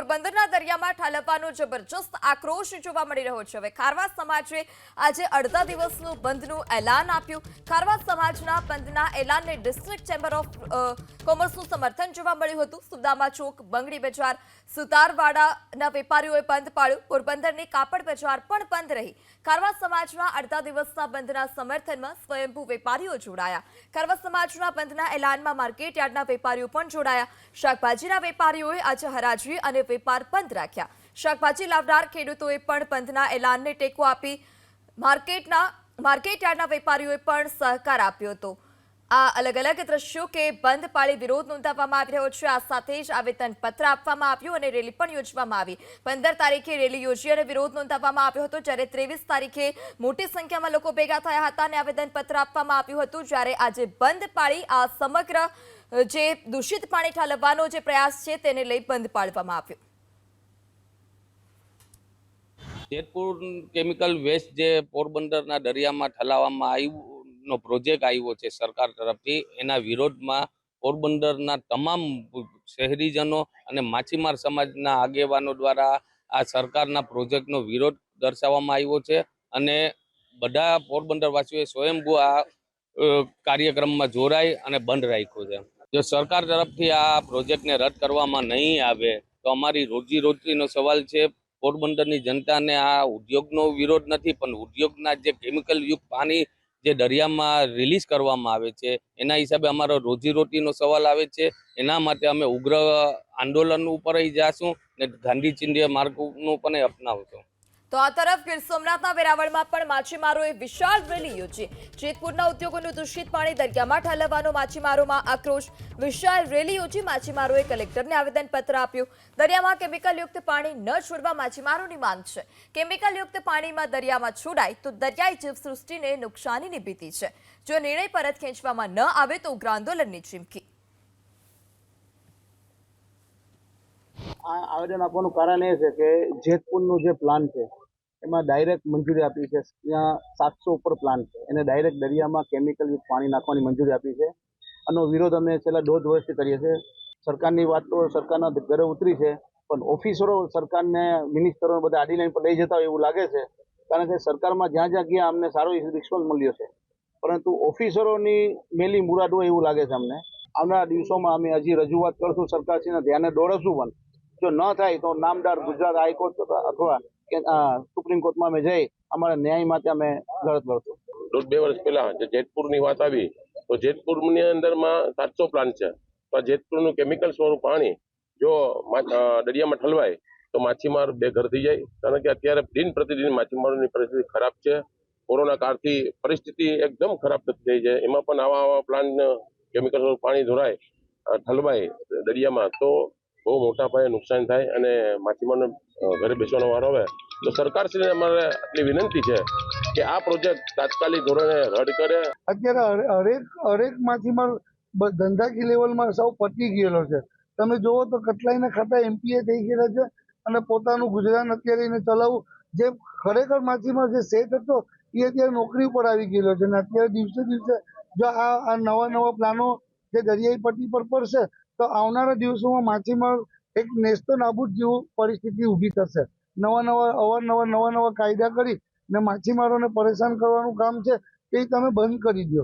પોરબંદરના દરિયામાં ઠાલવવાનો જબરજસ્ત આક્રોશ જોવા મળી રહ્યો છે. હવે ખારવા સમાજે આજે અડધા દિવસનું બંધનું એલાન આપ્યું. ખારવા સમાજના બંધના એલાનને ડિસ્ટ્રિક્ટ ચેમ્બર ઓફ કોમર્સનું સમર્થન જોવા મળ્યું હતું. સુદામા ચોક, બંગડી બજાર, સુતારવાડાના વેપારીઓએ બંધ પાડ્યું. પોરબંદરની કાપડ બજાર પણ બંધ રહી. ખારવા સમાજના અડધા દિવસના બંધના સમર્થનમાં સ્વયંભૂ વેપારીઓ જોડાયા. ખારવા સમાજના બંધના એલાનમાં માર્કેટ યાર્ડના વેપારીઓ પણ જોડાયા. શાકભાજીના વેપારીઓએ આજે હરાજી અને વેપાર બંધ રાખ્યા. શાકભાજી લાવનાર ખેડૂતોએ પણ બંધના એલાનને ટેકો આપી માર્કેટના, માર્કેટયાર્ડના વેપારીઓએ પણ સહકાર આપ્યો હતો. આ અલગ અલગ દ્રશ્યો કે બંધ પાળી વિરોધ નોંધાવવામાં આવી રહ્યો છે, આ સાથે જ આવેદન પત્ર આપવામાં આવ્યું અને રેલી પણ યોજવામાં આવી. પંદર તારીખે રેલી યોજી અને વિરોધ નોંધાવવામાં આવ્યો હતો, જ્યારે ત્રેવીસ તારીખે મોટી સંખ્યામાં લોકો ભેગા થયા હતા અને આવેદન પત્ર આપવામાં આવ્યું હતું, જ્યારે આજે બંધ પાળી આ સમગ્ર જે દૂષિત પાણી ઠાલવવાનો જે પ્રયાસ છે તેને લઈ બંધ પાડવામાં આવ્યો. જેતપુર કેમિકલ વેસ્ટ જે પોરબંદરના દરિયામાં ઠલાવવામાં આવ્યું નો પ્રોજેક્ટ આવ્યો છે સરકાર તરફથી, એના વિરોધમાં પોરબંદરના તમામ શહેરીજનો અને માછીમાર સમાજના આગેવાનો દ્વારા આ સરકારના પ્રોજેક્ટનો વિરોધ દર્શાવવામાં આવ્યો છે અને બધા પોરબંદરવાસીઓએ સ્વયંભૂ આ કાર્યક્રમમાં જોડાઈ અને બંધ રાખ્યો છે. જો સરકાર તરફથી આ પ્રોજેક્ટને રદ કરવામાં નહીં આવે, તો અમારી રોજીરોટીનો સવાલ છે, પોરબંદરની જનતાને આ ઉદ્યોગનો વિરોધ નથી, પણ ઉદ્યોગના જે કેમિકલ યુક્ત પાણી જે દરિયામાં રિલીઝ કરવામાં આવે છે, એના હિસાબે અમારો રોજીરોટીનો સવાલ આવે છે. એના માટે અમે ઉગ્ર આંદોલન ઉપર જઈશું ને ગાંધી ચિંધ્ય માર્ગનું પણ અપનાવશું. તો આ તરફ ગીર સોમનાથના વેરાવળમાં પણ માછીમારોએ વિશાળ રેલી યોજી. જેતપુરના ઉદ્યોગોનું દૂષિત પાણી દરિયામાં ઠાલવવાનો માછીમારોમાં આક્રોશ. વિશાળ રેલી યોજી માછીમારોએ કલેક્ટરને આવેદનપત્ર આપ્યું. દરિયામાં કેમિકલયુક્ત પાણી ન છોડવા માછીમારોની માંગ છે. કેમિકલયુક્ત પાણીમાં દરિયામાં છોડાય તો દરિયાઈ જીવસૃષ્ટિને નુકસાનીની ભીતિ છે. જો નિર્ણય પરત ખેંચવામાં ન આવે તો ઉગ્ર આંદોલનની ચીમકી. આ આવેદન આપવાનું કારણ એ છે કે જેતપુરનું જે પ્લાન છે એમાં ડાયરેક્ટ મંજૂરી આપી છે. ત્યાં સાતસો ઉપર પ્લાન છે. એને ડાયરેક્ટ દરિયામાં કેમિકલ પાણી નાખવાની મંજૂરી આપી છે. આનો વિરોધ અમે છેલ્લા દોઢ વર્ષથી કરીએ છીએ. સરકારની વાત તો સરકારના ઘરે ઉતરી છે, પણ ઓફિસરો સરકારને મિનિસ્ટરો બધા આડી લાઈન પર લઈ જતા હોય એવું લાગે છે. કારણ કે સરકારમાં જ્યાં જ્યાં ગયા, અમને સારો રિસ્પોન્સ મળ્યો છે. પરંતુ ઓફિસરોની મેલી મુરાદ હોય એવું લાગે છે અમને. આવનારા દિવસોમાં અમે હજી રજૂઆત કરશું સરકારશ્રીના ધ્યાને દોડશું પણ. જો ન થાય તો નામદાર ગુજરાત હાઈકોર્ટ અથવા સુપ્રીમ કોર્ટમાં અમે જઈ, અમારા ન્યાય માટે અમે લડત લડશું. બે વર્ષ પહેલા જેતપુરની વાત આવી. તો જેતપુરની અંદરમાં સાતસો પ્લાન્ટ છે. તો જેતપુરનું કેમિકલ સ્વરૂપ પાણી જો દરિયામાં ઠલવાય, તો માછીમાર બેઘર થઈ જાય. કારણ કે અત્યારે દિન પ્રતિદિન માછીમારોની પરિસ્થિતિ ખરાબ છે. કોરોના કાળથી પરિસ્થિતિ એકદમ ખરાબ થઈ છે. એમાં પણ આવા આવા પ્લાન્ટ કેમિકલ પાણી ધોરાય ઠલવાય દરિયામાં. તો બહુ મોટા પાયે નુકસાન થાય અને માછીમારને ઘરે બેસવાનો વારો આવે, તો સરકારશ્રીને અમારે આટલી વિનંતી છે કે આ પ્રોજેક્ટ તાત્કાલિક ધોરણે રદ કરે. અત્યારે હરેક હરેક માછીમાર ધંધાકી લેવલમાં સૌ પતી ગયેલો છે. તમે જોવો તો કેટલાયને ખાતા એમપીએ થઈ ગયેલા છે અને પોતાનું ગુજરાન અત્યારે એને ચલાવવું જે ખરેખર માછીમાર જે સેટ હતો, એ અત્યારે નોકરી ઉપર આવી ગયેલો છે. અને અત્યારે દિવસે દિવસે જો આ નવા નવા પ્લાનો જે દરિયાઈ પટ્ટી પર પડશે તો આવનારા દિવસોમાં માછીમાર એક નેસ્તો નાબૂદ જેવું પરિસ્થિતિ ઊભી થશે. નવા નવા, અવારનવાર નવા નવા કાયદા કરી ને માછીમારોને પરેશાન કરવાનું કામ છે, એ તમે બંધ કરી દો